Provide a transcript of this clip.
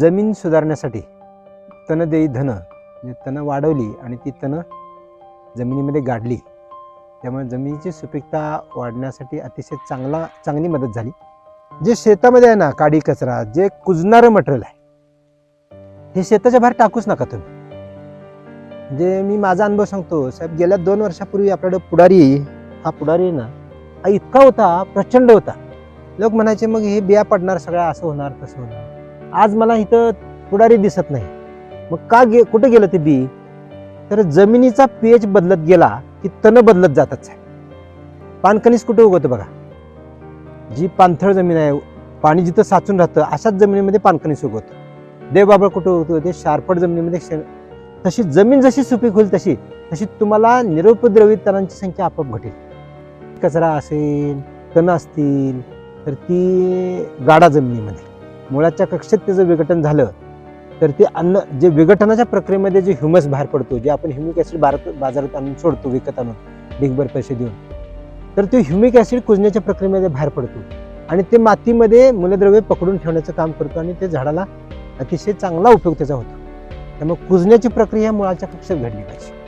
जमीन सुधारण्यासाठी तण देई धन म्हणजे तणं वाढवली आणि ती तणं जमिनीमध्ये गाडली. त्यामुळे जमिनीची सुपीकता वाढण्यासाठी अतिशय चांगला चांगली मदत झाली. जे शेतामध्ये आहे ना काडी कचरा जे कुजणारं मटेरियल आहे हे शेताच्या बाहेर टाकूच नका तुम्ही. म्हणजे मी माझा अनुभव सांगतो साहेब गेल्या दोन वर्षापूर्वी आपल्याकडे पुढारी हा पुढारी ना हा इतका होता प्रचंड होता. लोक म्हणायचे मग हे बिया पडणार सगळं असं होणार तसं होणार. आज मला इथं पुढारी दिसत नाही. मग का गे कुठे गेलं ते बी? तर जमिनीचा पीएच बदलत गेला की तण बदलत जातात साहेब पानकणीस कुठे उगवतं बघा? जी पाणथळ जमीन आहे पाणी जिथं साचून राहतं अशाच जमिनीमध्ये पानकणीस उगवतं. देवबाबळ कुठं उगवतो? ते शारपट जमिनीमध्ये शे- तशी जमीन जशी सुपीक होईल तशी तशी तुम्हाला निरुपद्रवी तणांची संख्या आपोआप घटेल. कचरा असेल तण असतील तर ती गाडा जमिनीमध्ये. मुळाच्या कक्षेत त्याचं विघटन झालं तर ते अन्न जे विघटनाच्या प्रक्रियेमध्ये जे ह्युमस बाहेर पडतो जे आपण ह्युमिक ॲसिड भारत बाजारात आणून सोडतो विकत आणून डिगभर पैसे देऊन तर ते ह्युमिक ॲसिड कुजण्याच्या प्रक्रियेमध्ये बाहेर पडतो. आणि ते मातीमध्ये मूलद्रव्य पकडून ठेवण्याचं काम करतो आणि ते झाडाला अतिशय चांगला उपयोग त्याचा होतो. त्यामुळे कुजण्याची प्रक्रिया मुळाच्या कक्षेत घडली पाहिजे.